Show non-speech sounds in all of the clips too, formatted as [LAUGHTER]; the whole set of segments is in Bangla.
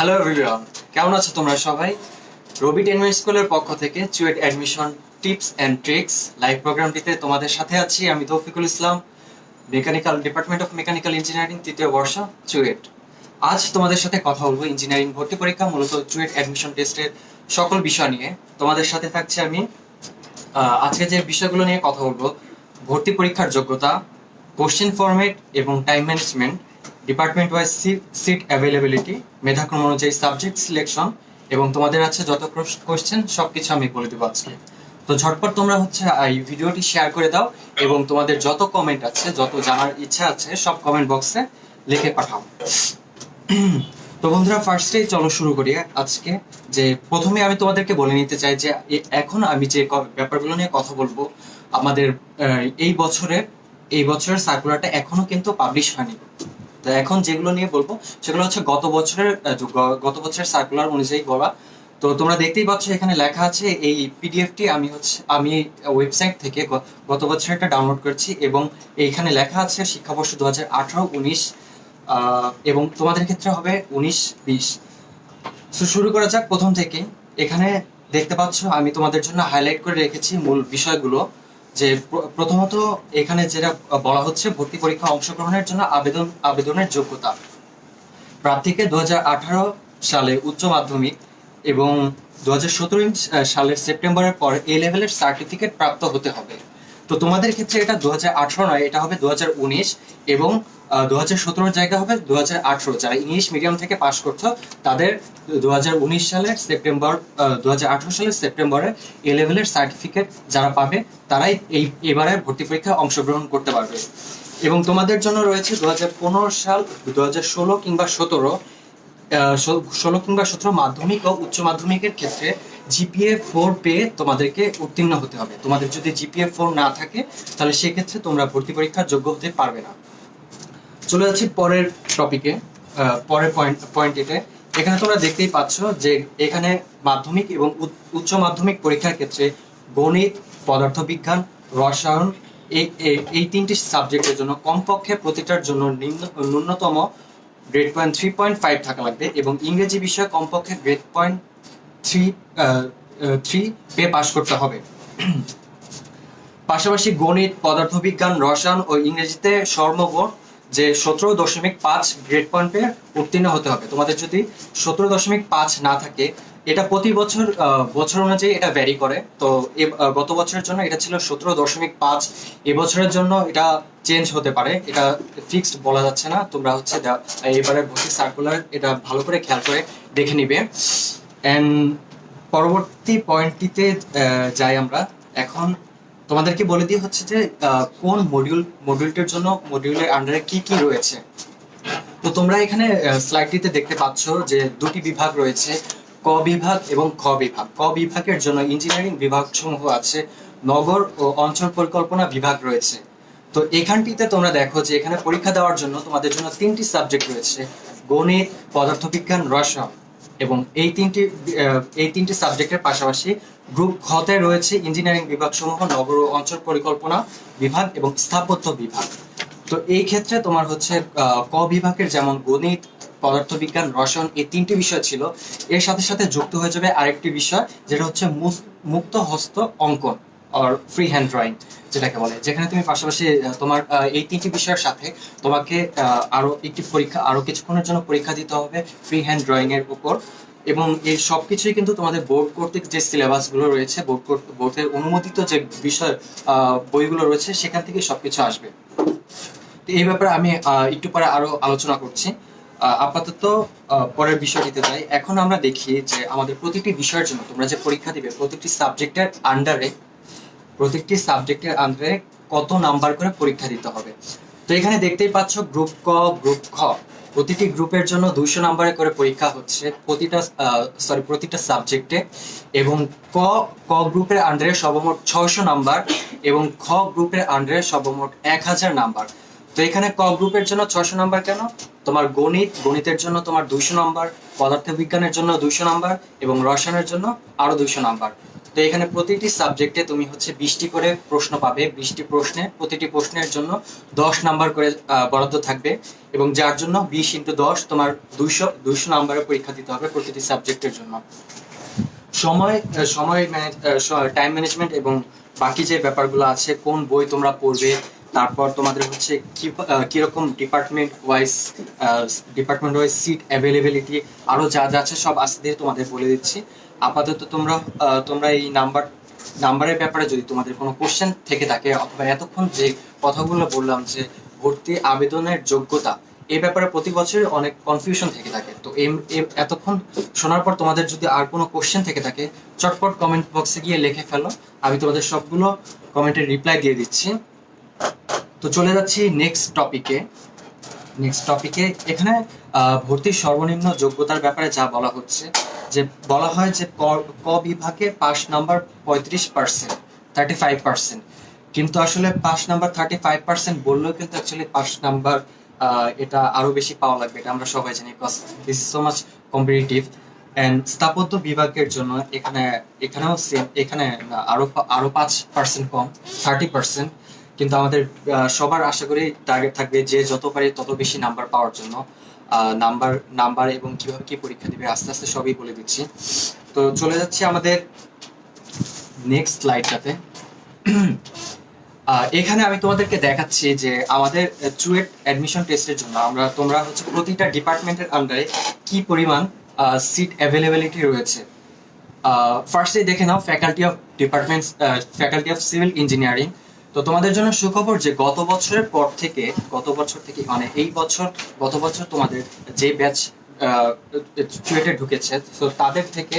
হ্যালো এভরিওয়ান কেমন আছো তোমরা সবাই? রবি টেনমেন্ট স্কুলের পক্ষ থেকে CUET admission tips and tricks live প্রোগ্রামটিতে তোমাদের সাথে আছি আমি Toufiqul Islam, mechanical department of mechanical engineering, তৃতীয় বর্ষ, চুয়েট। আজ তোমাদের সাথে কথা বলব ইঞ্জিনিয়ারিং ভর্তি পরীক্ষা, মূলত চুয়েট অ্যাডমিশন টেস্টের সকল বিষয় নিয়ে। তোমাদের সাথে থাকছে আমি আজকে যে বিষয়গুলো নিয়ে কথা বলব, ভর্তি পরীক্ষার যোগ্যতা, কোশ্চেন ফরম্যাট এবং time management. Department wise seat availability মেধাক্রম অনুযায়ী সাবজেক্ট সিলেকশন এবং তোমাদের আছে যত কোশ্চেন সবকিছু আমি বলে দেবো আজকে। তো ঝটপট তোমরা হচ্ছে এই ভিডিওটি শেয়ার করে দাও, এবং তোমাদের যত কমেন্ট আছে, যত জানার ইচ্ছা আছে, সব কমেন্ট বক্সে লিখে পাঠাও। তো বন্ধুরা ফার্স্টেই চলো শুরু করি। আজকে যে প্রথমে আমি তোমাদেরকে বলে নিতে চাই যে এখন আমি যে ব্যাপারগুলো নিয়ে কথা বলব, আমাদের এই বছরের এই বছরের সার্কুলারটা এখনও কিন্তু পাবলিশ হয়নি। তো এখন যেগুলো নিয়ে বলব, সেগুলো হচ্ছে গত বছরের গত বছরের সার্কুলার অনুযায়ী বলা। তো তোমরা দেখতেই পাচ্ছ এখানে লেখা আছে, এই পিডিএফটি আমি হচ্ছে, আমি ওয়েবসাইট থেকে গত বছরেরটা ডাউনলোড করেছি এবং এইখানে লেখা আছে শিক্ষাবর্ষ দু হাজার আঠারো উনিশ এবং তোমাদের ক্ষেত্রে হবে উনিশ বিশ। তো শুরু করা যাক প্রথম থেকে। এখানে দেখতে পাচ্ছ আমি তোমাদের জন্য হাইলাইট করে রেখেছি মূল বিষয়গুলো। যে প্রথমত এখানে যেটা বলা হচ্ছে ভর্তি পরীক্ষা অংশগ্রহণের জন্য আবেদন, আবেদনের যোগ্যতা। প্রার্থীকে দু হাজার আঠারো সালে উচ্চ মাধ্যমিক এবং দু হাজার সতেরো সালের সেপ্টেম্বরের পর এ লেভেলের সার্টিফিকেট প্রাপ্ত হতে হবে। তো তোমাদের ক্ষেত্রে এটা দু নয়, এটা হবে দু হাজার উনিশ এবং দু হাজার সতেরোর জায়গা হবে দু হাজার আঠারো। যারা ইংলিশ মিডিয়াম থেকে পাশ করছ, তাদের দু হাজার উনিশ সালের সেপ্টেম্বর দু হাজার আঠারো সালের সেপ্টেম্বরে এ লেভেলের সার্টিফিকেট যারা পাবে, তারাই এই ভর্তি পরীক্ষায় অংশগ্রহণ করতে পারবে। এবং তোমাদের জন্য রয়েছে দু হাজার পনেরো সাল দু হাজার ষোলো কিংবা সতেরো ষোলো কিংবা সতেরো মাধ্যমিক ও উচ্চ মাধ্যমিকের ক্ষেত্রে জিপিএ ফোর পেয়ে তোমাদেরকে উত্তীর্ণ হতে হবে। তোমাদের যদি জিপিএ ফোর না থাকে, তাহলে সেক্ষেত্রে তোমরা ভর্তি পরীক্ষার যোগ্য হতে পারবে না। চলে যাচ্ছি পরের টপিকে পরের পয়েন্ট পয়েন্ট পয়েন্টিতে এখানে তোমরা দেখতেই পাচ্ছ যে এখানে মাধ্যমিক এবং উচ্চ- মাধ্যমিক পরীক্ষার ক্ষেত্রে গণিত, পদার্থবিজ্ঞান, রসায়ন এই তিনটি সাবজেক্টের জন্য কমপক্ষে প্রতিটার জন্য ন্যূনতম grade point three point five থাকা লাগবে এবং ইংরেজি বিষয়ে কমপক্ষে গ্রেড পয়েন্ট থ্রি থ্রি পেয়ে পাশ করতে হবে। পাশাপাশি গণিত, পদার্থবিজ্ঞান, রসায়ন ও ইংরেজিতে সর্বমোট যে সতেরো দশমিক পাঁচ গ্রেড পয়েন্টে উত্তীর্ণ হতে হবে। তোমাদের যদি সতেরো দশমিক পাঁচ না থাকে, এটা প্রতি বছর বছর অনুযায়ী এটা ভ্যারি করে। তো গত বছরের জন্য এটা ছিল সতেরো দশমিক পাঁচ। এবছরের জন্য এটা চেঞ্জ হতে পারে। এটা ফিক্সড বলা যাচ্ছে না। তোমরা হচ্ছে এবারে ভর্তি সার্কুলার এটা ভালো করে খেয়াল করে দেখে নিবে। অ্যান্ড পরবর্তী পয়েন্টটিতে যাই আমরা। এখন তোমাদেরকে বলে দিয়ে হচ্ছে যে কোন মডিউল মডিউলটির জন্য মডিউলের আন্ডারে কি কি রয়েছে? তো তোমরা এখানে স্লাইডটিতে দেখতে পাচ্ছ যে দুটি বিভাগ রয়েছে, ক বিভাগ এবং খ বিভাগ। ক বিভাগের জন্য ইঞ্জিনিয়ারিং বিভাগ সমূহ আছে, নগর ও অঞ্চল পরিকল্পনা বিভাগ রয়েছে। তো এখানটিতে তোমরা দেখো যে এখানে পরীক্ষা দেওয়ার জন্য তোমাদের জন্য তিনটি সাবজেক্ট রয়েছে, গণিত, পদার্থবিজ্ঞান, রসায়ন। এবং এই তিনটি এই তিনটি সাবজেক্টের পাশাপাশি গ্রুপ ঘতে রয়েছে ইঞ্জিনিয়ারিং বিভাগ সমূহ নগর ও অঞ্চল পরিকল্পনা বিভাগ এবং স্থাপত্য বিভাগ। তো এই ক্ষেত্রে তোমার হচ্ছে ক বিভাগের যেমন গণিত, পদার্থবিজ্ঞান, রসায়ন এই তিনটি বিষয় ছিল। এর সাথে সাথে যুক্ত হয়ে যাবে আরেকটি বিষয়, যেটা হচ্ছে মুক্ত হস্ত অঙ্কন। আর ফ্রি হ্যান্ড ড্রয়িং যেটাকে বলে, যেখানে তুমি পাশাপাশি তোমার এই তিনটি বিষয়ের সাথে তোমাকে আরও একটি পরীক্ষা, আরও কিছুক্ষণের জন্য পরীক্ষা দিতে হবে ফ্রি হ্যান্ড ড্রয়িং এর উপর। এবং এই সবকিছুই কিন্তু তোমাদের বোর্ড কর্তৃক যে সিলেবাসগুলো রয়েছে, বোর্ড বোর্ডের অনুমোদিত যে বিষয় বইগুলো রয়েছে, সেখান থেকে সবকিছু আসবে। তো এই ব্যাপারে আমি একটু পরে আরও আলোচনা করছি। আপাতত পরের বিষয়টিতে যাই। এখন আমরা দেখি যে আমাদের প্রতিটি বিষয়ের জন্য তোমরা যে পরীক্ষা দিবে, প্রতিটি সাবজেক্টের আন্ডারে প্রত্যেকটি সাবজেক্টের আন্ডারে কত নাম্বার করে পরীক্ষা দিতে হবে। তো এখানে দেখতেই পাচ্ছ গ্রুপ ক গ্রুপ খ। প্রতিটি গ্রুপের জন্য দুইশো নাম্বারে করে পরীক্ষা হচ্ছে প্রতিটা সরি প্রতিটা সাবজেক্টে এবং ক ক গ্রুপের আন্ডারে সর্বমোট ছয়শো নাম্বার এবং খ গ্রুপের আন্ডারে সর্বমোট এক হাজার নাম্বার তো এখানে ক গ্রুপের জন্য ছয়শো নাম্বার কেন? তোমার গণিত, গণিতের জন্য তোমার দুইশো নাম্বার পদার্থবিজ্ঞানের জন্য দুইশো নাম্বার এবং রসায়নের জন্য আরও দুইশো নাম্বার তো এখানে প্রতিটি সাবজেক্টে তুমি হচ্ছে বিশটি করে প্রশ্ন পাবে, বিশটি প্রশ্নে, প্রতিটি প্রশ্নের জন্য দশ নাম্বার করে বরাদ্দ থাকবে এবং যার জন্য বিশ ইন্টু দশ তোমার দুইশো দুইশো নাম্বারের পরীক্ষা দিতে হবে প্রতিটি সাবজেক্টের জন্য। সময় সময় টাইম ম্যানেজমেন্ট এবং বাকি যে ব্যাপারগুলো আছে, কোন বই তোমরা পড়বে, তারপর তোমাদের হচ্ছে কি কীরকম department wise department wise seat availability আরও যা যা আছে সব আস্তে তোমাদের বলে দিচ্ছি। আপাতত তোমরা তোমরা এই নাম্বার, নাম্বারের ব্যাপারে যদি তোমাদের কোনো কোশ্চেন থেকে থাকে, অথবা এতক্ষণ যে কথাগুলো বললাম যে ভর্তি আবেদনের যোগ্যতা, এই ব্যাপারে প্রতি বছর অনেক কনফিউশন থেকে থাকে। তো এ- এতক্ষণ শোনার পর তোমাদের যদি আর কোনো কোশ্চেন থেকে থাকে, চটপট কমেন্ট বক্সে গিয়ে লিখে ফেলো। আমি তোমাদের সবগুলো কমেন্টের রিপ্লাই দিয়ে দিচ্ছি। তো চলে যাচ্ছি নেক্সট টপিকে নেক্সট টপিকে এখানে ভর্তির সর্বনিম্ন যোগ্যতার ব্যাপারে যা বলা হচ্ছে যে বলা হয় যে ক- বিভাগে পাস নাম্বার পঁয়ত্রিশ পার্সেন্ট থার্টি ফাইভ পার্সেন্ট কিন্তু আসলে pass number thirty five percent বললেও কিন্তু অ্যাকচুয়ালি পাস নাম্বার এটা আরও বেশি পাওয়া লাগবে, এটা আমরা সবাই জানি because this so much competitive and স্থাপত্য বিভাগের জন্য এখানে, এখানেও সেম এখানে আরও আরও পাঁচ পার্সেন্ট কম থার্টি পার্সেন্ট কিন্তু আমাদের সবার আশা করি টার্গেট থাকবে যে যত পারি তত বেশি নাম্বার পাওয়ার জন্য। নাম্বার নাম্বার এবং কীভাবে কি পরীক্ষা দিবে, আস্তে আস্তে সবই বলে দিচ্ছি। তো চলে যাচ্ছি আমাদের নেক্সট স্লাইডটাতে এখানে আমি তোমাদেরকে দেখাচ্ছি যে আমাদের চুয়েট অ্যাডমিশন টেস্টের জন্য আমরা, তোমরা হচ্ছে প্রতিটা ডিপার্টমেন্টের আন্ডারে কি পরিমাণ সিট অ্যাভেলেবিলিটি রয়েছে। ফার্স্টে দেখে নাও faculty of departments faculty of civil engineering তো তোমাদের জন্য সুখবর যে গত বছরের পর থেকে গত বছর থেকে মানে এই বছর গত বছর তোমাদের যে ব্যাচ চুয়েটে ঢুকেছে তো তাদের থেকে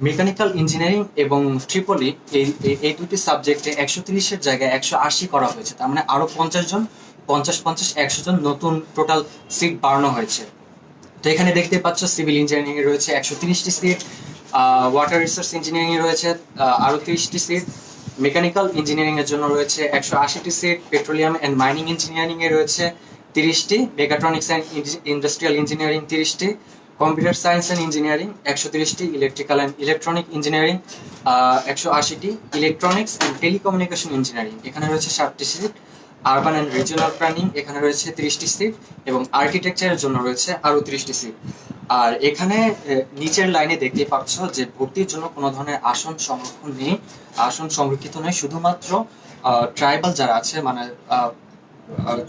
মেকানিক্যাল ইঞ্জিনিয়ারিং এবং ট্রিপলি এই এই- দুটি সাবজেক্টে একশো তিরিশের জায়গায় একশো আশি করা হয়েছে। তার মানে আরও পঞ্চাশ জন পঞ্চাশ পঞ্চাশ একশো জন নতুন টোটাল সিট বাড়ানো হয়েছে। তো এখানে দেখতে পাচ্ছ সিভিল ইঞ্জিনিয়ারিং রয়েছে একশো তিরিশটি সিট ওয়াটার রিসোর্স ইঞ্জিনিয়ারিং রয়েছে আহ, আরও তিরিশটি সিট মেকানিক্যাল ইঞ্জিনিয়ারিং এর জন্য রয়েছে একশো আশিটি seat petroleum and mining engineering এ রয়েছে তিরিশটি মেকাট্রনিক্স অ্যান্ড ইন্ডাস্ট্রিয়াল ইঞ্জিনিয়ারিং তিরিশটি কম্পিউটার সায়েন্স অ্যান্ড ইঞ্জিনিয়ারিং একশো তিরিশটি ইলেকট্রিক্যাল অ্যান্ড ইলেকট্রনিক ইঞ্জিনিয়ারিং একশো আশিটি ইলেকট্রনিক্স অ্যান্ড টেলিকমিউনিকেশন ইঞ্জিনিয়ারিং এখানে রয়েছে সাতটি seat urban and regional planning এখানে রয়েছে তিরিশটি সিট এবং আর্কিটেকচারের জন্য রয়েছে আরও তিরিশটি সিট আর এখানে নিচের লাইনে দেখতে পাচ্ছ যে ভর্তির জন্য কোনো ধরনের আসন সংরক্ষণ নেই। আসন সংরক্ষিত নয়, শুধুমাত্র ট্রাইবাল যারা আছে মানে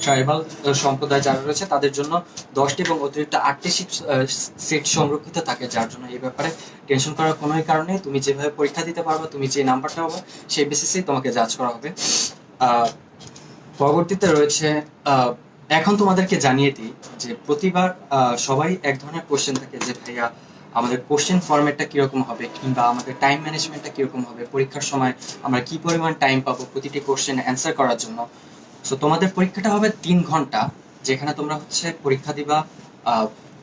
ট্রাইবাল সম্প্রদায় যারা রয়েছে, তাদের জন্য দশটি এবং অতিরিক্ত আটটি সিট সংরক্ষিত থাকে, যার জন্য এই ব্যাপারে টেনশন করার কোনো কারণে তুমি যেভাবে পরীক্ষা দিতে পারবে, তুমি যে নাম্বারটা পাবে সেই বেসিসেই তোমাকে জাজ করা হবে। পরবর্তীতে রয়েছে এখন তোমাদেরকে জানিয়ে দিই যে প্রতিবার সবাই এক ধরনের কোশ্চেন থাকে যে, ভাইয়া, আমাদের কোশ্চেন ফরম্যাটটা কীরকম হবে? কিংবা আমাদের টাইম ম্যানেজমেন্টটা কীরকম হবে? পরীক্ষার সময় আমরা কি পরিমাণ টাইম পাবো প্রতিটি কোশ্চেন অ্যান্সার করার জন্য? সো তোমাদের পরীক্ষাটা হবে তিন ঘণ্টা, যেখানে তোমরা হচ্ছে পরীক্ষা দিবা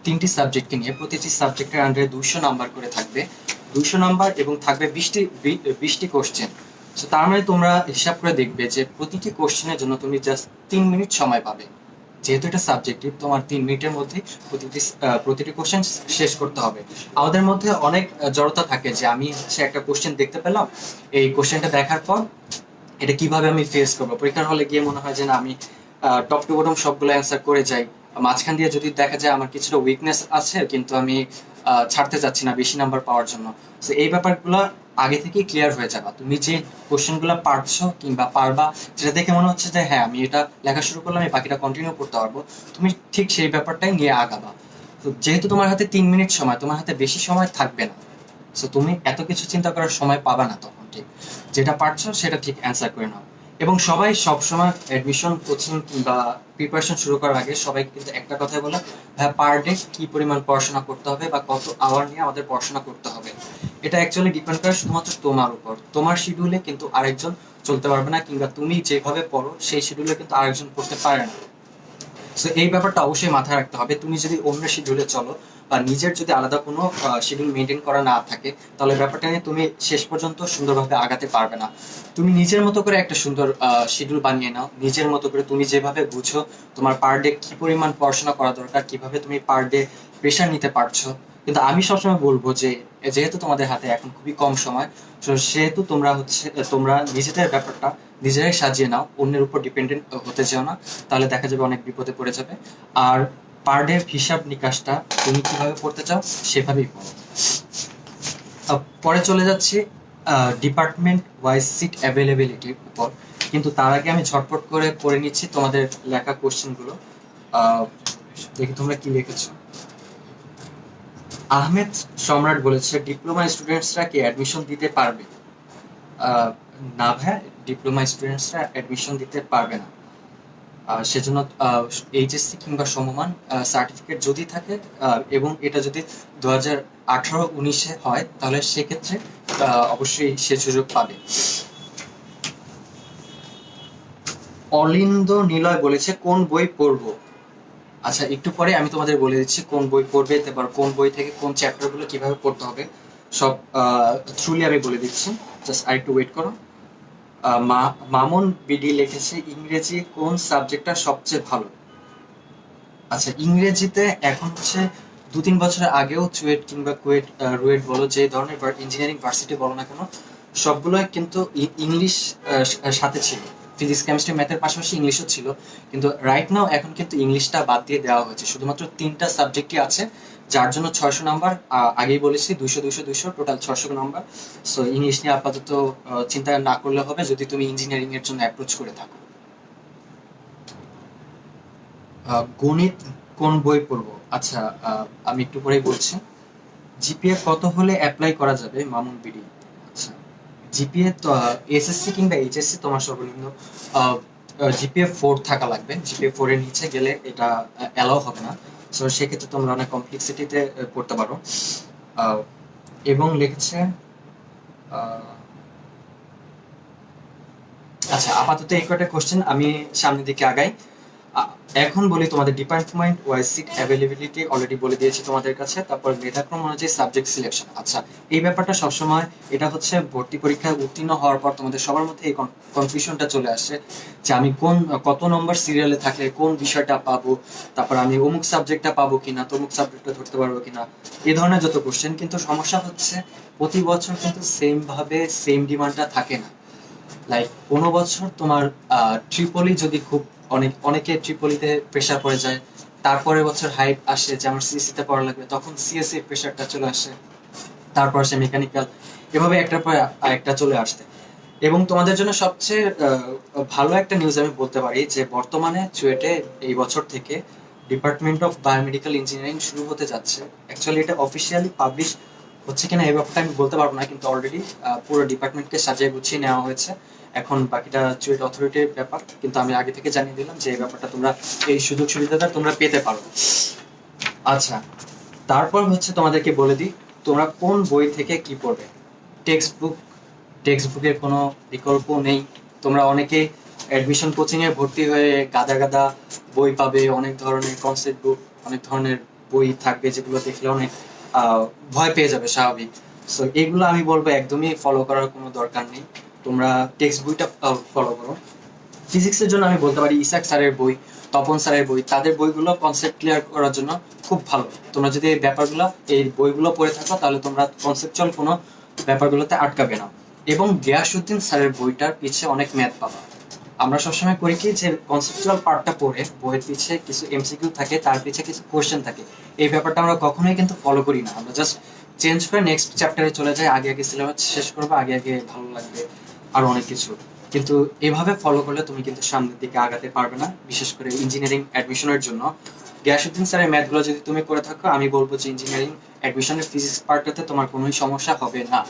তিনটি সাবজেক্টকে নিয়ে। প্রতিটি সাবজেক্টের আন্ডারে দুশো নাম্বার করে থাকবে। দুশো নাম্বার এবং থাকবে বিশটি বিশটি কোশ্চেন তার মানে তোমরা হিসাব করে দেখবে যে প্রতিটি কোশ্চেনের জন্য তুমি জাস্ট তিন মিনিট সময় পাবে। যেহেতু এটা সাবজেক্টিভ তোমার তিন মিনিটের মধ্যে প্রতিটি প্রতিটি কোশ্চেন শেষ করতে হবে। আমাদের মধ্যে অনেক জড়তা থাকে যে আমি হচ্ছে একটা কোশ্চেন দেখতে পেলাম, এই কোশ্চেনটা দেখার পর এটা কীভাবে আমি ফেস করব? পরীক্ষার হলে গিয়ে মনে হয় যে না, আমি টপ টু বটম সবগুলো অ্যান্সার করে যাই। মাঝখান দিয়ে যদি দেখা যায় আমার কিছুটা উইকনেস আছে, কিন্তু আমি ছাড়তে চাচ্ছি না, বেশি নাম্বার পাওয়ার জন্য। তো এই ব্যাপারগুলো আগে থেকেই ক্লিয়ার হয়ে যাবা। তুমি যে কোশ্চেনগুলো পারছ কিংবা পারবা যেটা দেখে মনে হচ্ছে যে হ্যাঁ আমি এটা লেখা শুরু করলাম, আমি বাকিটা কন্টিনিউ করতে পারব। তুমি ঠিক সেই ব্যাপারটাই নিয়ে আগাবা। তো যেহেতু তোমার হাতে তিন মিনিট সময়, তোমার হাতে বেশি সময় থাকবে না। সো তুমি এত কিছু চিন্তা করার সময় পাবা না তখন, ঠিক? যেটা পারছ, সেটা ঠিক অ্যান্সার করে নাও। এবং সবাই সবসময় অ্যাডমিশন কোচিং কিংবা প্রিপারেশন শুরু করার আগে সবাই কিন্তু একটা কথাই বলে হ্যাঁ পার ডে কি পরিমাণ পড়াশোনা করতে হবে বা কত আওয়ার নিয়ে আমাদের পড়াশোনা করতে হবে? এটা অ্যাকচুয়ালি ডিপেন্ড করে শুধুমাত্র তোমার উপর। তোমার শিডিউলে কিন্তু আরেকজন চলতে পারবে না কিংবা তুমি যেভাবে পড়ো, সেই শিডিউলে কিন্তু আরেকজন পড়তে পারে না। সো এই ব্যাপারটা অবশ্যই মাথায় রাখতে হবে। তুমি যদি অন্য শিডিউলে চলো বা নিজের যদি আলাদা কোনো শিডিউল মেনটেন করা না থাকে, তাহলে ব্যাপারটা নিয়ে তুমি শেষ পর্যন্ত সুন্দরভাবে আগাতে পারবে না। তুমি নিজের মতো করে একটা সুন্দর শিডিউল বানিয়ে নাও। নিজের মতো করে তুমি যেভাবে বুঝো তোমার পার ডে কি পরিমাণ পড়াশোনা করা দরকার, কীভাবে তুমি পার ডে প্রেশার নিতে পারছ। কিন্তু আমি সবসময় বলব যে, যেহেতু তোমাদের হাতে এখন খুবই কম সময়, তো সেহেতু তোমরা হচ্ছে, তোমরা নিজেদের ব্যাপারটা নিজেরাই সাজিয়ে নাও। অন্যের উপর ডিপেন্ডেন্ট হতে যেও না। তাহলে দেখা যাবে অনেক বিপদে পড়ে যাবে। আর পার ডে হিসাব নিকাশটা তুমি কীভাবে পড়তে চাও সেভাবেই পড়ো পরে চলে যাচ্ছি ডিপার্টমেন্ট ওয়াইজ সিট অ্যাভেলেবিলিটির উপর। কিন্তু তার আগে আমি ঝটপট করে পড়ে নিচ্ছি তোমাদের লেখা কোশ্চেনগুলো দেখি তোমরা কি লিখেছো। আহমেদ সম্রাট বলেছে ডিপ্লোমা স্টুডেন্টসরা কি অ্যাডমিশন দিতে পারবে? না ভাই ডিপ্লোমা স্টুডেন্টসরা অ্যাডমিশন দিতে পারবে না। সেজন্য এইচএসসি কিংবা সমমান সার্টিফিকেট যদি থাকে এবং এটা যদি দু হাজার আঠারো উনিশে হয়, তাহলে সেক্ষেত্রে অবশ্যই সে সুযোগ পাবে। অলিন্দ নিলয় বলেছে, কোন বই পড়ব? আচ্ছা একটু পরে আমি তোমাদের বলে দিচ্ছি, কোন বই পড়বে তারপর কোন বই থেকে কোন চ্যাপ্টারগুলো কীভাবে পড়তে হবে, সব থ্রুলি আমি বলে দিচ্ছি। জাস্ট আর একটু ওয়েট করো। মামুন বিডি লিখেছে, ইংরেজি কোন সাবজেক্টটা সবচেয়ে ভালো? আচ্ছা ইংরেজিতে এখন হচ্ছে দু তিন বছর আগেও চুয়েট কিংবা কুয়েট রুয়েট বলো, যে ধরনের ইঞ্জিনিয়ারিং ভার্সিটি বলো না কেন সবগুলোই কিন্তু ইংলিশ সাথে ছিল। ফিজিক্স কেমিস্ট্রি ম্যাথের পাশাপাশি ইংলিশও ছিল। কিন্তু রাইট নাও এখন কিন্তু ইংলিশটা বাদ দিয়ে দেওয়া হয়েছে। শুধুমাত্র তিনটা সাবজেক্টই আছে। যার জন্য ছয়শো নাম্বার আগেই বলেছি, দুইশো দুইশো দুইশো, টোটাল ছশো নাম্বার। সো ইংলিশ নিয়ে আপাতত চিন্তা না করলে হবে যদি তুমি ইঞ্জিনিয়ারিং এর জন্য অ্যাপ্রোচ করে থাকো। গণিত কোন বই পড়ব? আচ্ছা আমি একটু পরেই বলছি। জিপিএ কত হলে অ্যাপ্লাই করা যাবে? মামুন বিডি। আচ্ছা জিপিএ এসএসসি কিংবা এইচএসসি তোমার সর্বনিম্ন জিপিএ ফোর থাকা লাগবে। জিপিএ ফোর এর নিচে গেলে এটা অ্যালাউ হবে না। সো সেক্ষেত্রে তোমরা অনেক কমপ্লেক্সিটিতে পড়তে পারো। এবং লিখেছে আচ্ছা আপাতত এই কয়টা কোশ্চেন আমি সামনের দিকে আগাই। এখন বলি তোমাদের department wise seat availability already বলে দিয়েছি তোমাদের কাছে, তারপর মেধাক্রম অনুযায়ী সাবজেক্ট সিলেকশন আচ্ছা এই ব্যাপারটা সবসময় এটা হচ্ছে ভর্তি পরীক্ষায় উত্তীর্ণ হওয়ার পর তোমাদের সবার মধ্যে এই কনফিউশনটা চলে আসে যে আমি কোন, কত নম্বর সিরিয়ালে থাকলে কোন বিষয়টা পাবো, তারপর আমি অমুক সাবজেক্টটা পাবো কিনা, তমুক সাবজেক্টটা ধরতে পারব কিনা এই ধরনের যত কোশ্চেন কিন্তু সমস্যা হচ্ছে প্রতি বছর কিন্তু সেম ভাবে সেম ডিমান্ডটা থাকে না। লাইক কোনো বছর তোমার ট্রিপলি যদি খুব অনেক, অনেকে ট্রিপলিতে প্রেশার পড়ে যায়। তারপরে বছর হাইপ আসে যে আমার সিএসসি তে পড়া লাগবে। তখন সিএসসি প্রেশারটা চলে আসে। তারপর আসে মেকানিক্যাল এভাবে একটার পর আরেকটা চলে আসতে এবং তোমাদের জন্য সবচেয়ে ভালো একটা নিউজ আমি বলতে পারি যে বর্তমানে চুয়েটে এই বছর থেকে ডিপার্টমেন্ট অফ বায়োমেডিক্যাল ইঞ্জিনিয়ারিং শুরু হতে যাচ্ছে। অ্যাকচুয়ালি এটা অফিসিয়ালি পাবলিশ হচ্ছে কিনা এই ব্যাপারটা আমি বলতে পারব না, কিন্তু অলরেডি পুরো ডিপার্টমেন্টকে সাজিয়ে গুছিয়ে নেওয়া হয়েছে। এখন বাকিটা চুয়েট অথরিটির ব্যাপার, কিন্তু আমি আগে থেকে জানিয়ে দিলাম যে এই ব্যাপারটা তোমরা, এই সুযোগ সুবিধাটা তোমরা পেতে পারো। আচ্ছা তারপর হচ্ছে তোমাদেরকে বলে দিই, তোমরা কোন বই থেকে কি পড়বে? টেক্সট বুক টেক্সট বুকের কোনো বিকল্প নেই। তোমরা অনেকে অ্যাডমিশন কোচিংয়ে ভর্তি হয়ে গাদা গাদা বই পাবে, অনেক ধরনের কনসেপ্ট বুক অনেক ধরনের বই থাকবে যেগুলো দেখলে অনেক ভয় পেয়ে যাবে স্বাভাবিক। সো এগুলো আমি বলব একদমই ফলো করার কোনো দরকার নেই। তোমরা টেক্সট বইটা ফলো করো। ফিজিক্সের জন্য আমি বলতে পারি ইসাক স্যারের বই, তপন স্যারের বই, তাদের বইগুলো কনসেপ্ট ক্লিয়ার করার জন্য খুব ভালো। তোমরা যদি এই ব্যাপারগুলো, এই বইগুলো পড়ে থাকো, তাহলে তোমরা কনসেপচুয়াল কোনো ব্যাপারগুলোতে আটকাবে না। এবং গিয়াসুদ্দিন স্যারের বইটার পিছে অনেক ম্যাথ পাবা। আমরা সবসময় করি কি যে কনসেপচুয়াল পার্টটা পড়ে, বইয়ের পিছে কিছু এমসিকিউ থাকে, তার পিছে কিছু কোশ্চেন থাকে। এই ব্যাপারটা আমরা কখনোই কিন্তু ফলো করি না। আমরা জাস্ট চেঞ্জ করে নেক্সট চ্যাপ্টারে চলে যাই, আগে আগে সিলেবাস শেষ করব, আগে আগে ভালো লাগবে। আর অনেক কিছু। কিন্তু এভাবে ফলো করলে তুমি কিন্তু সামনের দিকে আগাতে পারবে না, বিশেষ করে ইঞ্জিনিয়ারিং অ্যাডমিশনের জন্য। গিয়াসুদ্দিন স্যারের ম্যাথগুলো যদি তুমি করে থাকো, আমি বলব যে ইঞ্জিনিয়ারিং অ্যাডমিশনের ফিজিক্স পার্টটাতে তোমার কোনোই সমস্যা হবে না।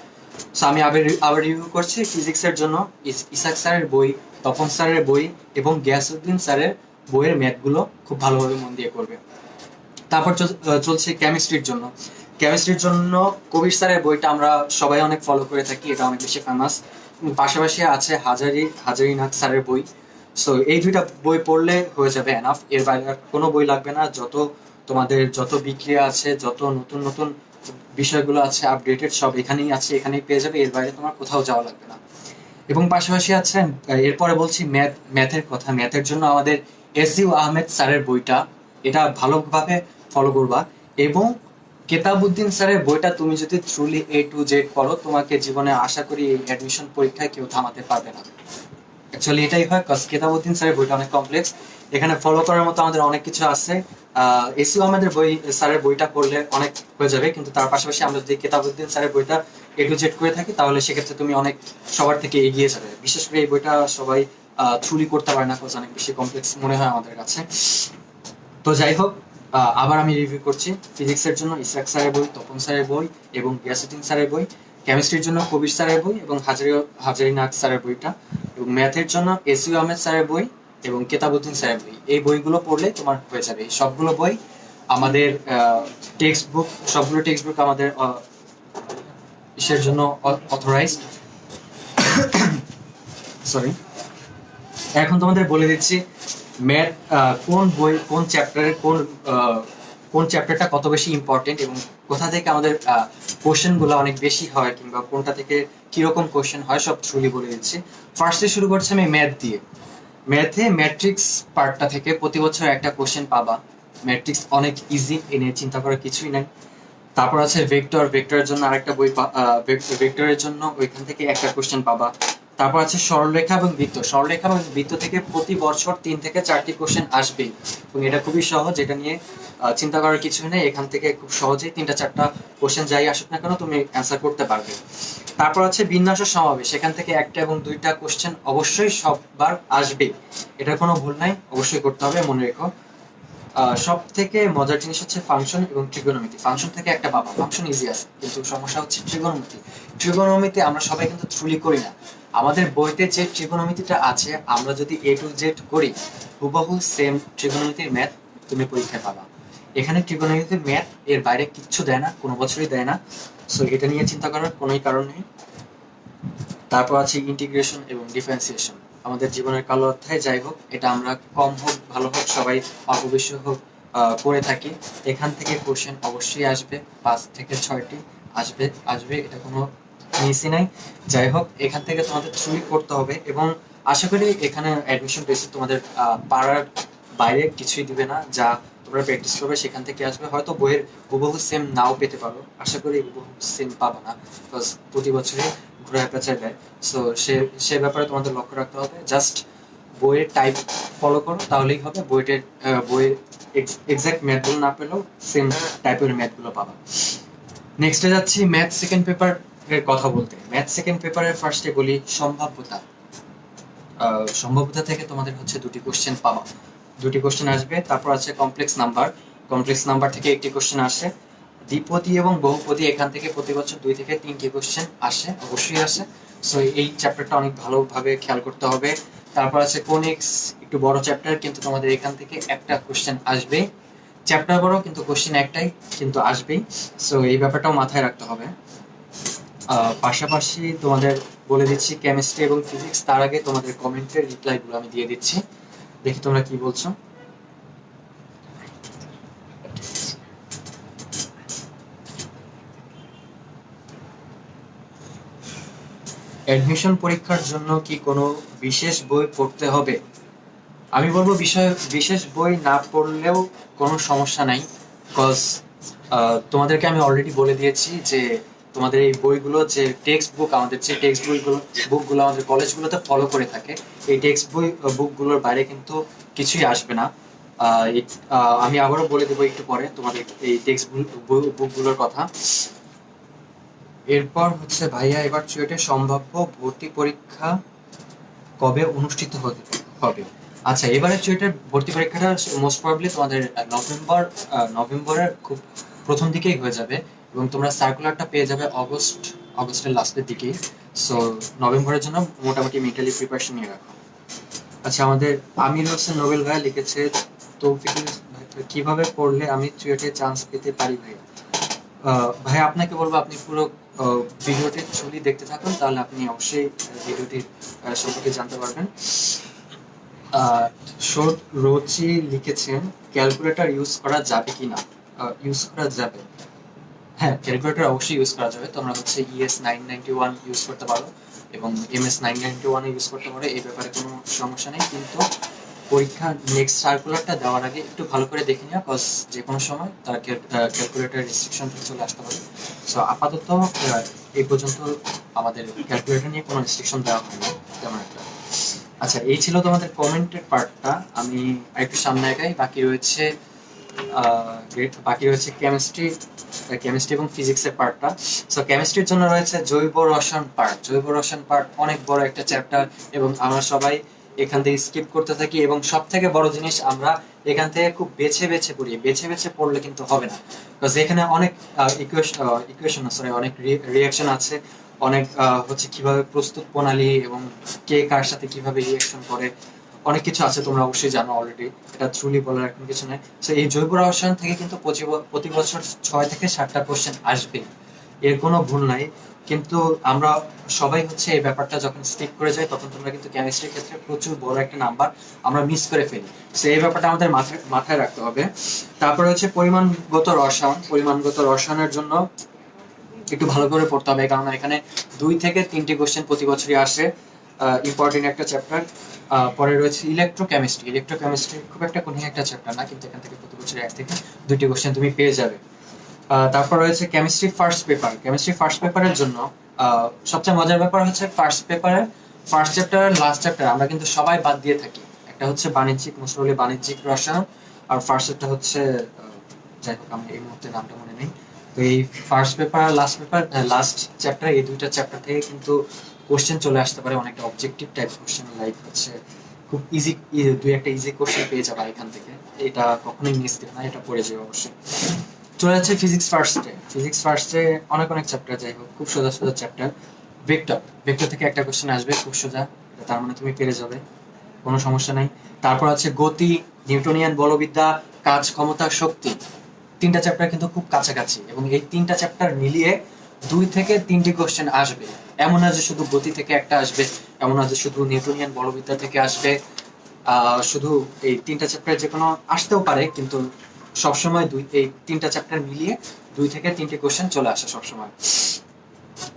সো আমি আবার আবার রিভিউ করছি ফিজিক্সের জন্য। ইসাক স্যারের বই, তপন স্যারের বই এবং গিয়াসুদ্দিন স্যারের বইয়ের ম্যাথগুলো খুব ভালোভাবে মন দিয়ে করবে। তারপর চল- চলছে কেমিস্ট্রির জন্য। কেমিস্ট্রির জন্য কবির স্যারের বইটা আমরা সবাই অনেক ফলো করে থাকি, এটা অনেক বেশি ফেমাস পাশাপাশি আছে হাজারি হাজারি নাথ স্যারের বই। সো এই দুইটা বই পড়লে হয়ে যাবে এনাফ এর বাইরে কোনো বই লাগবে না। যত তোমাদের যত বিক্রিয়া আছে, যত নতুন নতুন বিষয়গুলো আছে আপডেটেড সব এখানেই আছে, এখানেই পেয়ে যাবে। এর বাইরে তোমার কোথাও যাওয়া লাগবে না। এবং পাশাপাশি আছে এরপরে বলছি ম্যাথ, ম্যাথের কথা। ম্যাথের জন্য আমাদের এস ইউ আহমেদ স্যারের বইটা, এটা ভালোভাবে ফলো করবা। এবং কেতাবুদ্দিন স্যারের বইটা তুমি যদি ট্রুলি এ টু জেড পড়ো, তোমাকে জীবনে আশা করি এই অ্যাডমিশন পরীক্ষায় কেউ থামাতে পারবে না। অ্যাকচুয়ালি এটাই হয় কজ কেতাবুদ্দিন স্যারের বইটা অনেক কমপ্লেক্স এখানে ফলো করার মতো আমাদের অনেক কিছু আছে। এসিও আমাদের বই, স্যারের বইটা পড়লে অনেক হয়ে যাবে, কিন্তু তার পাশাপাশি আমরা যদি কেতাবুদ্দিন স্যারের বইটা এ টু জেড করে থাকি, তাহলে সেক্ষেত্রে তুমি অনেক সবার থেকে এগিয়ে যাবে। বিশেষ করে এই বইটা সবাই থ্রুলি করতে পারে না কজ অনেক বেশি কমপ্লেক্স মনে হয় আমাদের কাছে। তো যাই হোক আবার আমি রিভিউ করছি। ফিজিক্সের জন্য ইসাক স্যারের বই, তপন স্যারের বই এবং গিয়াসুদ্দিন স্যারের বই কেমিস্ট্রির জন্য কবির স্যারের বই এবং হাজারি হাজারি নাগ স্যারের বইটা এবং ম্যাথের জন্য এসিউ আহমেদ স্যারের বই এবং কেতাবুদ্দিন স্যারের বই। এই বইগুলো পড়লে তোমার হয়ে যাবে। সবগুলো বই আমাদের টেক্সট বুক সবগুলো টেক্সট বুক আমাদের ইসের জন্য অথরাইজড সরি [COUGHS] এখন তোমাদের বলে দিচ্ছি ম্যাথ কোন বই, কোন চ্যাপ্টারের কোন কোন চ্যাপ্টারটা কত বেশি ইম্পর্টেন্ট এবং কোথা থেকে আমাদের কোশ্চেনগুলো অনেক বেশি হয় কিংবা কোনটা থেকে কীরকম কোশ্চেন হয় সব থ্রুলি বলে দিচ্ছি। ফার্স্টে শুরু করছি আমি ম্যাথ দিয়ে। ম্যাথে ম্যাট্রিক্স পার্টটা থেকে প্রতি বছর একটা কোশ্চেন পাবা। ম্যাট্রিক্স অনেক ইজি এ নিয়ে চিন্তা করার কিছুই নাই। তারপর আছে ভেক্টর ভেক্টরের জন্য আরেকটা বই ভেক্টরের জন্য ওইখান থেকে একটা কোশ্চেন পাবা। তারপর আছে সরলরেখা এবং বৃত্ত। সরলরেখা এবং বৃত্ত থেকে প্রতি বছর তিন থেকে চারটি কোশ্চেন আসবেই এবং এটা খুবই সহজ, এটা নিয়ে চিন্তা করার কিছুই নেই। এখান থেকে খুব সহজেই তিনটা চারটা কোশ্চেন যাই আসুক না কেন, তুমি অ্যান্সার করতে পারবে। তারপর আছে বিন্যাস সমাবেশ। সেখান থেকে একটা এবং দুইটা কোশ্চেন অবশ্যই সববার আসবে। এটার কোনো ভুল নাই, অবশ্যই করতে হবে, মনে রেখো। সব থেকে মজার জিনিস হচ্ছে ফাংশন এবং ট্রিগোনোমিতি ফাংশন থেকে একটা পাবা ফাংশন ইজি আছে। কিন্তু সমস্যা হচ্ছে ট্রিগোনোমিতি ট্রিগোনোমিতি আমরা সবাই কিন্তু ট্রুলি করি না। আমাদের বইতে যে ট্রিগোনোমিতিটা আছে, আমরা যদি এ টু জেড করি, হুবহু সেম ট্রিগোনোমিতির ম্যাথ তুমি পরীক্ষায় পাবা। এখানে ট্রিগোনোমিতির ম্যাথ এর বাইরে কিচ্ছু দেয় না, কোনো বছরই দেয় না। সো এটা নিয়ে চিন্তা করার কোনোই কারণ নেই। তারপর আছে ইন্টিগ্রেশন এবং ডিফারেন্সিয়েশন আমাদের জীবনের কালো অধ্যায়, যাই হোক, এটা আমরা কম হোক, ভালো হোক, সবাই অল্প বেশি হোক করে থাকি। এখান থেকে কোশ্চেন অবশ্যই আসবে, পাঁচ থেকে ছয়টি আসবে আসবে, এটা কোনো মিসই নাই। যাই হোক এখান থেকে তোমাদের থ্রুই করতে হবে এবং আশা করি এখানে অ্যাডমিশন বেসিস তোমাদের পাড়ার বাইরে কিছুই দিবে না যা তোমরা প্র্যাকটিস করবে সেখান থেকে আসবে। হয়তো বইয়ের হুবহু সেম নাও পেতে পারো। আশা করি হুবহু সেম পাবো না বিকজ প্রতি বছরই ঘুরে পেঁচা দেয়। সো সে সে ব্যাপারে তোমাদের লক্ষ্য রাখতে হবে। জাস্ট বইয়ের টাইপ ফলো করো তাহলেই হবে। বইয়ের আহ, বইয়ের এক্সাক্ট ম্যাথগুলো না পেলেও সেম টাইপের ম্যাথগুলো পাবা। নেক্সটে যাচ্ছি ম্যাথ সেকেন্ড পেপার এর কথা বলতে। ম্যাথ সেকেন্ড পেপারের ফার্স্টে বলি সম্ভাব্যতা। সম্ভাব্যতা থেকে তোমাদের হচ্ছে দুটি কোশ্চেন পাবা। দুটি কোশ্চেন আসবে, তারপর আছে কমপ্লেক্স নাম্বার কমপ্লেক্স নাম্বার থেকে একটি কোশ্চেন আসে। দ্বিপদী এবং বহুপদী এখান থেকে প্রতি বছর দুই থেকে তিনটি কোশ্চেন আসে, অবশ্যই আসে। সো এই চ্যাপ্টারটা অনেক ভালোভাবে খেয়াল করতে হবে। তারপর আছে কোনিক্স একটু বড় চ্যাপ্টার কিন্তু তোমাদের এখান থেকে একটা কোশ্চেন আসবে। চ্যাপ্টার বড়, কিন্তু কোশ্চেন একটাই, কিন্তু আসবেই। সো এই ব্যাপারটাও মাথায় রাখতে হবে। পাশাপাশি তোমাদের বলে দিচ্ছি কেমিস্ট্রি এবং ফিজিক্স তার আগে তোমাদের কমেন্টের রিপ্লাইগুলো আমি দিয়ে দিচ্ছি। দেখি তোমরা কি বলছো। অ্যাডমিশন পরীক্ষার জন্য কি কোনো বিশেষ বই পড়তে হবে? আমি বলব বিষয়, বিশেষ বই না পড়লেও কোনো সমস্যা নাই বিকজ তোমাদেরকে আমি অলরেডি বলে দিয়েছি যে তোমাদের এই বইগুলো যে টেক্সট বুক আমাদের যে টেক্সট বইগুলো বুকগুলো আমাদের কলেজগুলোতে ফলো করে থাকে, এই টেক্সট বই বুকগুলোর বাইরে কিন্তু কিছুই আসবে না। আমি আবারও বলে দেবো একটু পরে তোমাদের এই টেক্সট বুকগুলোর কথা। এরপর হচ্ছে, ভাইয়া, এবার চুয়েটের সম্ভাব্য ভর্তি পরীক্ষা কবে অনুষ্ঠিত হতে, হবে? আচ্ছা এবারে চুয়েটের ভর্তি পরীক্ষাটা মোস্ট প্রবাবলি তোমাদের নভেম্বর নভেম্বরের খুব প্রথম দিকেই হয়ে যাবে। এবং তোমরা সার্কুলারটা পেয়ে যাবে অগস্ট অগস্টের লাস্টের দিকেই। সো নভেম্বরের জন্য মোটামুটি মেন্টালি প্রিপারেশন নিয়ে রাখো। আচ্ছা আমাদের আমির হোসেন নোবেল ভাইয়া লিখেছে ভাই, কীভাবে পড়লে আমি চুয়েটে চান্স পেতে পারি ভাই ভাই আপনাকে বলব আপনি পুরো ভিডিওটি ছবি দেখতে থাকুন তাহলে আপনি অবশ্যই ভিডিওটির সম্পর্কে জানতে পারবেন। শোট রোচি লিখেছেন ক্যালকুলেটর ইউজ করা যাবে কি না ইউজ করা যাবে। হ্যাঁ ক্যালকুলেটর অবশ্যই ইউজ করা যাবে। তোমরা হচ্ছে ES nine ninety one use করতে পারো এবং M S nine ninety one use করতে পারো, এই ব্যাপারে কোনো সমস্যা নেই। কিন্তু পরীক্ষা নেক্সট সার্কুলারটা দেওয়ার আগে একটু ভালো করে দেখে নিও কজ যে কোনো সময় তার ক্যালকুলেটর রেস্ট্রিকশন চলে আসতে পারে। সো আপাতত এই পর্যন্ত আমাদের ক্যালকুলেটর নিয়ে কোনো রেস্ট্রিকশন দেওয়া হয়নি, তেমন একটা। আচ্ছা এই ছিল তোমাদের কমেন্টের পার্টটা আমি আরেকটু সামনে আগাই, বাকি রয়েছে বাকি রয়েছে কেমিস্ট্রি কেমিস্ট্রি এবং ফিজিক্সের পার্টটা সো কেমিস্ট্রির জন্য রয়েছে জৈব রসায়ন পার্ট জৈব রসায়ন পার্ট অনেক বড় একটা চ্যাপ্টার এবং আমরা সবাই এখান থেকে স্কিপ করতে থাকি এবং সব থেকে বড় জিনিস আমরা এখান থেকে খুব বেছে বেছে পড়ি। বেছে বেছে পড়লে কিন্তু হবে না। বিকজ এখানে অনেক ইকুয়েশন সরি অনেক রিয়াকশন আছে। অনেক হচ্ছে কীভাবে প্রস্তুত প্রণালী এবং কে কার সাথে কীভাবে রিয়াকশন করে। অনেক কিছু আছে তোমরা অবশ্যই জানো অলরেডি এটা থ্রুলি বলার এখন কিছু নেই। তো এই জৈব রসায়ন থেকে কিন্তু প্রতি বছর ছয় থেকে সাতটা কোশ্চেন আসবে। এর কোনো ভুল নাই। কিন্তু আমরা সবাই হচ্ছে এই ব্যাপারটা যখন স্কিপ করে যাই, তখন তোমরা কিন্তু কেমিস্ট্রির ক্ষেত্রে প্রচুর বড় একটা নাম্বার আমরা মিস করে ফেলি। তো এই ব্যাপারটা আমাদের মাথায় মাথায় রাখতে হবে। তারপরে হচ্ছে পরিমাণগত রসায়ন। পরিমাণগত রসায়নের জন্য একটু ভালো করে পড়তে হবে কারণ এখানে দুই থেকে তিনটি কোশ্চেন প্রতি বছরই আসে। ইম্পর্টেন্ট একটা চ্যাপ্টার পরে রয়েছে ইলেকট্রোকেমিস্ট্রি ইলেকট্রোকেমিস্ট্রি খুব একটা কঠিন একটা চ্যাপ্টার না, কিন্তু এখান থেকে প্রতি বছর এক থেকে দুইটি কোশ্চেন তুমি পেয়ে যাবে। তারপর রয়েছে chemistry first paper chemistry first পেপারের জন্য সবচেয়ে মজার ব্যাপার হচ্ছে ফার্স্ট পেপারের ফার্স্ট চ্যাপ্টার লাস্ট চ্যাপ্টার আমরা কিন্তু সবাই বাদ দিয়ে থাকি। একটা হচ্ছে বাণিজ্যিক মোস্টলি বাণিজ্যিক রসায়ন, আর ফার্স্ট চ্যাপ্টার হচ্ছে যাই হোক, আমি এই মুহূর্তে নামটা মনে নেই। তো এই first paper last paper last chapter এই দুইটা চ্যাপ্টার থেকে কিন্তু কোশ্চেন চলে আসতে পারে, অনেকটা অবজেক্টিভ টাইপ কোশ্চেন লাইক হচ্ছে, খুব ইজি দুই একটা ইজি কোশ্চেন পেয়ে যাবে এখান থেকে। এটা কখনোই মিস দিবে না, এটা পড়ে যাবে অবশ্যই। চলে যাচ্ছে ফিজিক্স ফার্স্টে ফিজিক্স ফার্স্টে অনেক অনেক চ্যাপ্টার যাই হোক, খুব সোজা সোজা চ্যাপ্টার ভেক্টর ভেক্টর থেকে একটা কোশ্চেন আসবে, খুব সোজা। তার মানে তুমি পেরে যাবে, কোনো সমস্যা নাই। তারপর আছে গতি, নিউটনিয়ান বলবিদ্যা, কাজ, ক্ষমতা, শক্তি। তিনটা চ্যাপ্টার কিন্তু খুব কাছাকাছি এবং এই তিনটা চ্যাপ্টার মিলিয়ে দুই থেকে তিনটি কোশ্চেন আসবে। এমন না যে শুধু গতি থেকে একটা আসবে, এমন না যে শুধু নিউটনিয়ান বলবিদ্যা থেকে আসবে। শুধু এই তিনটা চ্যাপ্টার যে কোনো আসতেও পারে, কিন্তু সবসময় দুই, এই তিনটা চ্যাপ্টার মিলিয়ে দুই থেকে তিনটে কোশ্চেন চলে আসে সবসময়।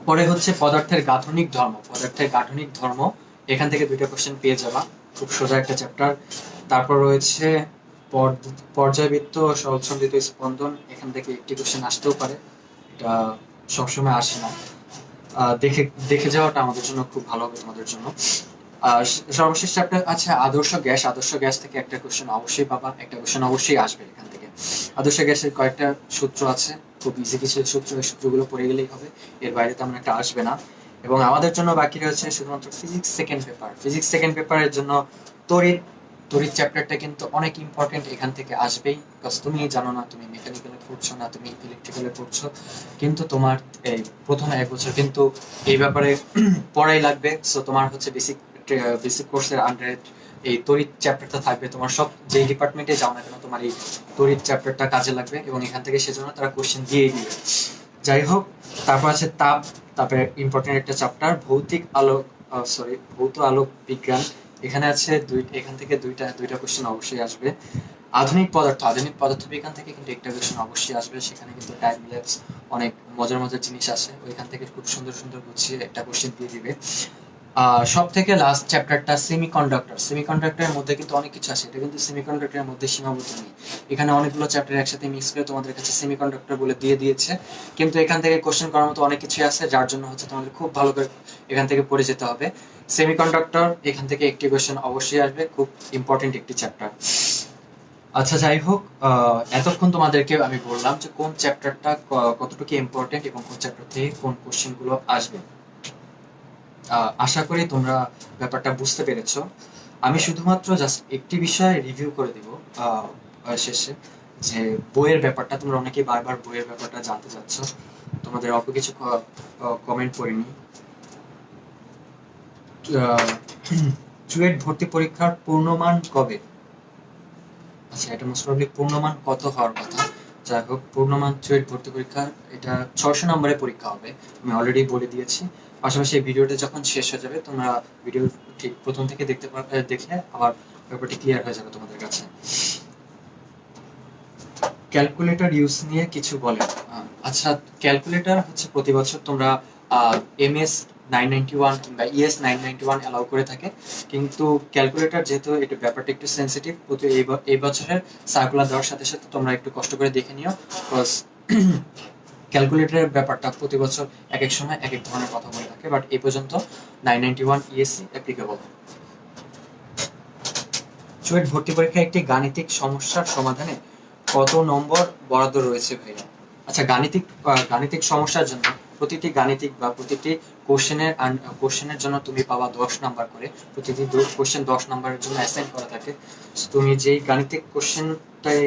পরে হচ্ছে পদার্থের গাঠনিক ধর্ম। পদার্থের গাঠনিক ধর্ম, এখান থেকে দুইটা কোশ্চেন পেয়ে যাবা। খুব সোজা একটা চ্যাপ্টার তারপর রয়েছে পর- পর্যায়বৃত্ত, সহজসন্ধিত স্পন্দন, এখান থেকে একটি কোশ্চেন আসতেও পারে। এটা সবসময় আসে না। দেখে দেখে যাওয়াটা আমাদের জন্য খুব ভালো হবে, তোমাদের জন্য। সর্বশেষ চ্যাপ্টার আছে আদর্শ গ্যাস। আদর্শ গ্যাস থেকে একটা কোশ্চেন অবশ্যই পাবা, একটা অবশ্যই আসবে এখান থেকে। আদর্শ গ্যাসের কয়েকটা সূত্র আছে, খুব ইজি কিছু সূত্র ওই সূত্রগুলো পড়ে গেলেই হবে, এর বাইরে তেমন একটা আসবে না। এবং আমাদের জন্য বাকি রয়েছে শুধুমাত্র physics second paper physics second পেপারের জন্য তড়িৎ তড়িৎ চ্যাপ্টারটা কিন্তু অনেক ইম্পর্টেন্ট এখান থেকে আসবেই বিকজ তুমি জানো না, তুমি মেকানিক্যালে পড়ছো না, তুমি ইলেকট্রিক্যালে পড়ছো, কিন্তু তোমার, এই প্রথম এক বছর কিন্তু এই ব্যাপারে [CLEARS THROAT] পড়াই লাগবে। সো তোমার হচ্ছে বেসিক বেসিক কোর্সের আন্ডারে এই তড়িৎ চ্যাপ্টারটা থাকবে। তোমার সব যে ডিপার্টমেন্টে যাও না কেন, তোমার এই তড়িৎ চ্যাপ্টারটা কাজে লাগবে এবং এখান থেকে সেজন্য তারা কোশ্চেন দিয়ে দিবে। যাই হোক, তারপর আছে তাপ, তারপরে ইম্পর্টেন্ট একটা চ্যাপ্টার ভৌতিক আলোক সরি ভৌত আলোক বিজ্ঞান। এখানে আছে দুই, এখান থেকে দুইটা দুইটা কোশ্চেন অবশ্যই আসবে। আধুনিক পদার্থ আধুনিক পদার্থ বিজ্ঞান থেকে কিন্তু একটা কোশ্চেন অবশ্যই আসবে। সেখানে কিন্তু টাইম ল্যাপস অনেক মজার মজার জিনিস আছে। ওইখান থেকে খুব সুন্দর সুন্দর গুছিয়ে একটা কোশ্চেন দিয়ে দিবে। সব থেকে লাস্ট চ্যাপ্টারটা সেমিকন্ডাক্টর সেমিকন্ডাক্টরের মধ্যে কিন্তু অনেক কিছু আছে। এটা কিন্তু সেমিকন্ডাক্টরের মধ্যে সীমাবদ্ধ নেই। এখানে অনেকগুলো চ্যাপ্টার একসাথে মিক্স করে তোমাদের কাছে সেমিকন্ডাক্টর বলে দিয়ে দিয়েছে। কিন্তু এখান থেকে কোশ্চেন করার মতো অনেক কিছু আছে, যার জন্য হচ্ছে তোমাদের খুব ভালো করে এখান থেকে পড়ে যেতে হবে। সেমিকন্ডাক্টর এখান থেকে একটি কোশ্চেন অবশ্যই আসবে, খুব ইম্পর্টেন্ট একটি চ্যাপ্টার আচ্ছা যাই হোক এতক্ষণ তোমাদেরকে আমি বললাম যে কোন চ্যাপ্টারটা কতটুকু ইম্পর্টেন্ট এবং কোন চ্যাপ্টার থেকে কোন কোশ্চেনগুলো আসবে আশা করি তোমরা ব্যাপারটা বুঝতে পেরেছ। আমি শুধুমাত্র জাস্ট একটি বিষয় রিভিউ করে দিব শেষে, যে বইয়ের ব্যাপারটা, তোমরা অনেকেই বারবার বইয়ের ব্যাপারটা জানতে চাচ্ছ। তোমাদের অল্প কিছু কমেন্ট করিনি চুয়েট [CLEARS THROAT] ভর্তি পরীক্ষার পূর্ণমান কবে? আচ্ছা এটা মোস্ট প্রবলি পূর্ণমান কত হওয়ার কথা? যাই হোক পূর্ণমান চুয়েট ভর্তি পরীক্ষা এটা ছয়শো নম্বরের পরীক্ষা হবে আমি অলরেডি বলে দিয়েছি। পাশাপাশি এই ভিডিওটা যখন শেষ হয়ে যাবে তোমরা ভিডিও ঠিক প্রথম থেকে দেখতে পার- আহ, দেখলে আবার ব্যাপারটি ক্লিয়ার হয়ে যাবে তোমাদের কাছে। ক্যালকুলেটর ইউজ নিয়ে কিছু বলে। আচ্ছা ক্যালকুলেটর হচ্ছে প্রতি বছর তোমরা এমএস নাইন কিংবা ইএস নাইন ওয়ান অ্যালাউ করে থাকে। কিন্তু ক্যালকুলেটর যেহেতু এটা ব্যাপারটা একটু সেন্সিটিভ প্রতি এই বছরের সার্কুলার দেওয়ার সাথে সাথে তোমরা একটু কষ্ট করে দেখে নিও। বিকজ ব্যাপারটা প্রতি বছর এক এক সময় এক এক ধরনের কথা বলে থাকে বাট এই পর্যন্ত নাইন নাইনটি ওয়ান চুয়েট ভর্তি পরীক্ষায় একটি গাণিতিক সমস্যার সমাধানে কত নম্বর বরাদ্দ রয়েছে ভাইয়া? আচ্ছা গাণিতিক গাণিতিক সমস্যার জন্য প্রতিটি গাণিতিক বা প্রতিটি কোশ্চেনের কোশ্চেনের জন্য তুমি পাবা দশ নাম্বার করে। প্রতিটি কোশ্চেন দশ নাম্বারের জন্য অ্যাসাইন করা থাকে। তুমি যেই গাণিতিক কোশ্চেনটাই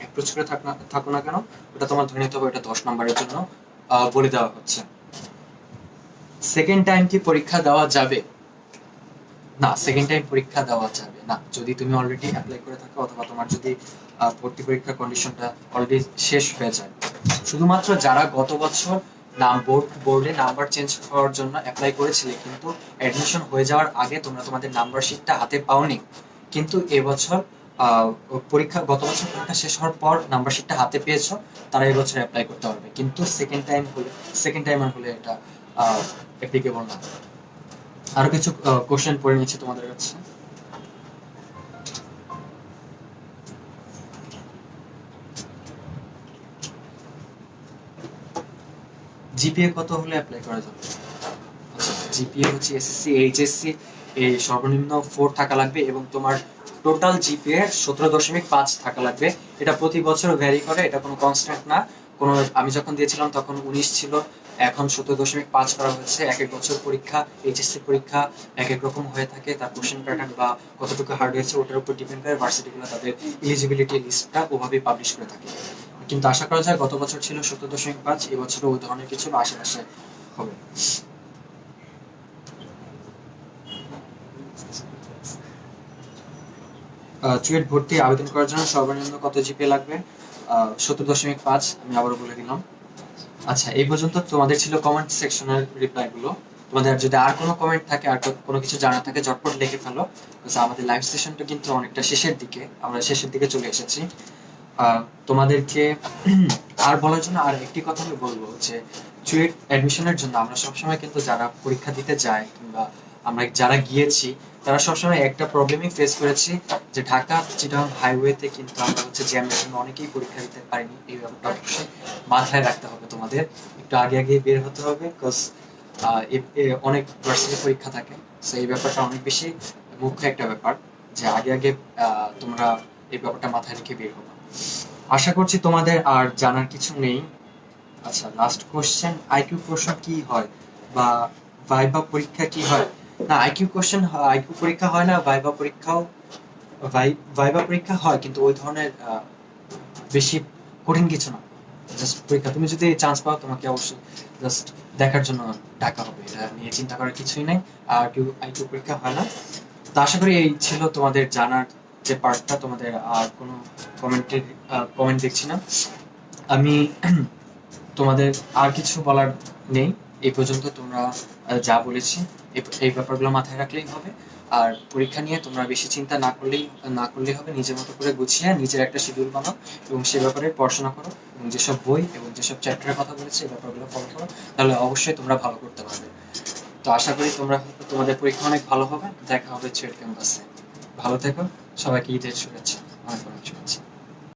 অ্যাপ্রোচ করে থাক না কেন, ওটা তোমার ধরে নিতে হবে এটা দশ নাম্বারের জন্য বলে দেওয়া হচ্ছে। সেকেন্ড টাইম কি পরীক্ষা দেওয়া যাবে? না সেকেন্ড টাইম পরীক্ষা দেওয়া যাবে না। যদি তুমি অলরেডি অ্যাপ্লাই করে থাকো অথবা তোমার যদি ভর্তি পরীক্ষার কন্ডিশনটা অলরেডি শেষ হয়ে যায়। শুধুমাত্র যারা গত বছর নাম বোর্ড বোর্ডে নাম্বার চেঞ্জ করার জন্য অ্যাপ্লাই করেছিলে, কিন্তু অ্যাডমিশন হয়ে যাওয়ার আগে তোমরা তোমাদের নাম্বার শিটটা হাতে পাওনি। কিন্তু এবছর পরীক্ষা, গত বছর পরীক্ষা শেষ হওয়ার পর নাম্বার শিটটা হাতে পেয়েছ, তারা এবছর অ্যাপ্লাই করতে পারবে। কিন্তু সেকেন্ড টাইম হলে সেকেন্ড টাইম হলে এটা অ্যাপ্লিকেবল না। আরও কিছু কোশ্চেন পড়ে নিচ্ছি তোমাদের কাছে। জিপিএ কত হলে অ্যাপ্লাই করা যাবে? আচ্ছা জিপিএ হচ্ছে এসএসসি এইচএসসি এই সর্বনিম্ন ফোর থাকা লাগবে এবং তোমার টোটাল জিপিএ সতেরো দশমিক পাঁচ থাকা লাগবে। এটা প্রতি বছর ভ্যারি করে, এটা কোনো কনস্ট্যান্ট না। কোনো, আমি যখন দিয়েছিলাম তখন উনিশ ছিল, এখন সতেরো দশমিক পাঁচ করা হয়েছে এক এক বছর পরীক্ষা এইচএসসি পরীক্ষা এক এক রকম হয়ে থাকে। তার কোশ্চেন প্যাটার্ন বা কতটুকু হার্ড হয়েছে, ওটার উপর ডিপেন্ড করে ভার্সিটিগুলো তাদের এলিজিবিলিটি লিস্টটা ওভাবেই পাবলিশ করে থাকে। কিন্তু আশা করা যায় গত বছর ছিল সতেরো দশমিক পাঁচ এবছরও ওই ধরনের কিছু আশেপাশে হবে। চুয়েট ভর্তি আবেদন করার জন্য সর্বনিম্ন কত জিপে লাগবে? সত্তর দশমিক পাঁচ, আমি আবারও বলে দিলাম। আচ্ছা এই পর্যন্ত তোমাদের ছিল কমেন্ট সেকশনের রিপ্লাই গুলো। তোমাদের যদি আর কোনো কমেন্ট থাকে, আর কোনো কিছু জানার থাকে, ঝটপট লিখে ফেলো। Because আমাদের লাইভ সেশনটা কিন্তু অনেকটা শেষের দিকে, আমরা শেষের দিকে চলে এসেছি। তোমাদেরকে আর বলার জন্য আর একটি কথা আমি বলব যে চুয়েট অ্যাডমিশনের জন্য আমরা সবসময় কিন্তু যারা পরীক্ষা দিতে যায় কিংবা আমরা যারা গিয়েছি, তারা সবসময় একটা প্রবলেমই ফেস করেছি যে ঢাকা চিটাগাং হাইওয়েতে কিন্তু আমরা হচ্ছে জ্যামের জন্য অনেকেই পরীক্ষা দিতে পারিনি। এই ব্যাপারটা অবশ্যই মাথায় রাখতে হবে তোমাদের। একটু আগে আগে বের হতে হবে বিকজ অনেক ভার্সিটি পরীক্ষা থাকে। সো এই ব্যাপারটা অনেক বেশি মুখ্য একটা ব্যাপার যে আগে আগে তোমরা এই ব্যাপারটা মাথায় রেখে বের হবে। আশা করছি তোমাদের আর জানার কিছু নেই। আচ্ছা লাস্ট কোশ্চেন আইকিউ প্রশ্ন কি হয়? বা ভাইবা পরীক্ষা কি হয়? না আইকিউ কোশ্চেন আইকিউ পরীক্ষা হয় না ভাইবা পরীক্ষাও ভাই- ভাইবা পরীক্ষা হয়, কিন্তু ওই ধরনের বেশি কঠিন কিছু না। জাস্ট পরীক্ষা, তুমি যদি চান্স পাও, তোমাকে অবশ্যই জাস্ট দেখার জন্য ডাকা হবে। এটা নিয়ে চিন্তা করার কিছুই নাই, আর কেউ আইকিউ পরীক্ষা হয় না। তো আশা করি এই ছিল তোমাদের জানার যে পার্টটা তোমাদের আর কোনো কমেন্টের কমেন্ট দেখছি না। আমি [CLEARS THROAT] তোমাদের আর কিছু বলার নেই। এই পর্যন্ত তোমরা যা বলেছি এই- এই ব্যাপারগুলো মাথায় রাখলেই হবে। আর পরীক্ষা নিয়ে তোমরা বেশি চিন্তা না করলেই না করলেই হবে। নিজের মতো করে গুছিয়ে নিজের একটা শিডিউল বানাও এবং সে ব্যাপারে পড়াশোনা করো এবং যেসব বই এবং যেসব চ্যাপ্টারের কথা বলেছে এই ব্যাপারগুলো ফলো করো। তাহলে অবশ্যই তোমরা ভালো করতে পারবে। তো আশা করি তোমরা তোমাদের পরীক্ষা অনেক ভালো হবে। দেখা হবে চুয়েট ক্যাম্পাসে ভালো থেকো। সবাইকে ঈদের শুভেচ্ছা অনেক অনেক শুভেচ্ছা।